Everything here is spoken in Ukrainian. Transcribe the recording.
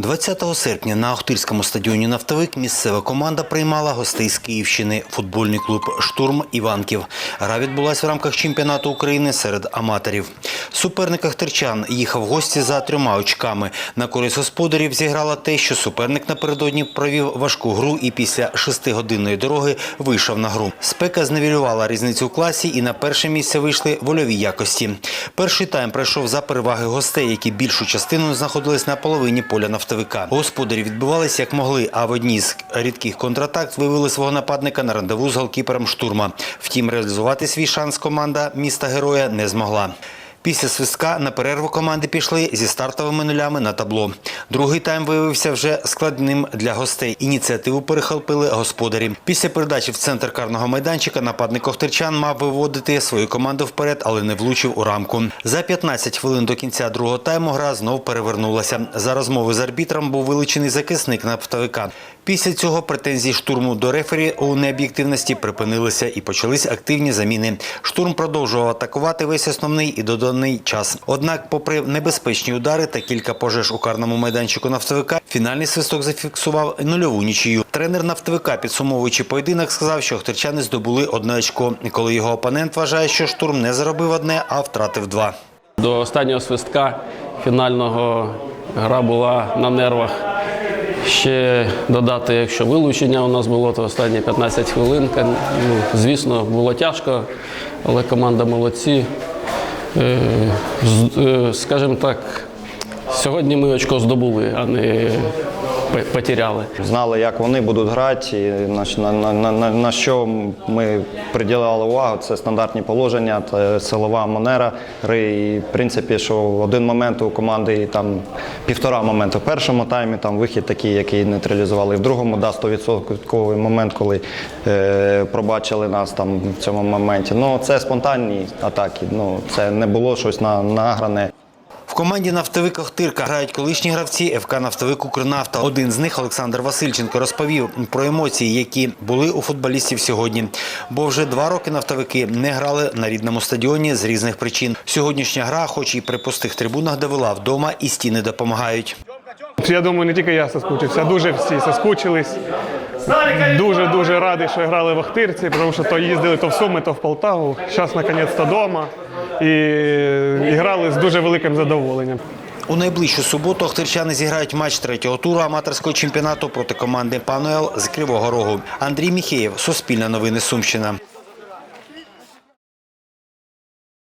20 серпня на Охтирському стадіоні «Нафтовик» місцева команда приймала гостей з Київщини – футбольний клуб «Штурм Іванків». Гра відбулася в рамках чемпіонату України серед аматорів. Суперник Ахтирчан їхав в гості за трьома очками. На користь господарів зіграло те, що суперник напередодні провів важку гру і після шестигодинної дороги вийшов на гру. Спека зневілювала різницю в класі і на перше місце вийшли вольові якості. Перший тайм пройшов за переваги гостей, які більшу частину знаходились на половині поля нафтовика. Господарі відбивалися як могли, а в одній з рідких контратак вивели свого нападника на рандеву з голкіпером штурма. Втім, реалізувати свій шанс команда міста героя не змогла. Після свистка на перерву команди пішли зі стартовими нулями на табло. Другий тайм виявився вже складним для гостей. Ініціативу перехопили господарі. Після передачі в центр карного майданчика нападник Охтирчан мав виводити свою команду вперед, але не влучив у рамку. За 15 хвилин до кінця другого тайму гра знов перевернулася. За розмови з арбітром був вилучений захисник нафтовика. Після цього претензії штурму до рефері у необ'єктивності припинилися і почались активні заміни. Штурм продовжував атакувати весь основний і доданий час. Однак, попри небезпечні удари та кілька пожеж у карному майданчику нафтовика, фінальний свисток зафіксував нульову нічию. Тренер нафтовика, підсумовуючи поєдинок, сказав, що охтирчани здобули одне очко, коли його опонент вважає, що штурм не заробив одне, а втратив два. До останнього свистка фінального гра була на нервах. Ще додати, якщо вилучення у нас було, то останні 15 хвилин. Ну, звісно, було тяжко, але команда молодці. Е, е, Скажімо так, сьогодні ми очко здобули, а не потеряли. Знали, як вони будуть грати, і на, на, на, на, на що ми приділяли увагу. Це стандартні положення, це силова манера. І, в принципі, що один момент у команди там півтора моменту в першому таймі, там вихід такий, який нейтралізували. В другому да, 100% момент, коли е, пробачили нас там в цьому моменті. Ну, це спонтанні атаки. Ну, це не було щось на, награне. Команді «Нафтовик Охтирка» грають колишні гравці ФК «Нафтовик Укрнафта». Один з них, Олександр Васильченко, розповів про емоції, які були у футболістів сьогодні. Бо вже два роки нафтовики не грали на рідному стадіоні з різних причин. Сьогоднішня гра, хоч і при пустих трибунах, довела вдома, і стіни допомагають. Я думаю, не тільки я соскучився, дуже всі соскучились. Дуже дуже радий, що грали в Ахтирці, тому що то їздили то в Суми, то в Полтаву. Зараз наконець-то вдома. І, грали з дуже великим задоволенням. У найближчу суботу охтирчани зіграють матч третього туру аматорського чемпіонату проти команди «Пануел» з Кривого Рогу. Андрій Міхеєв, Суспільне новини, Сумщина.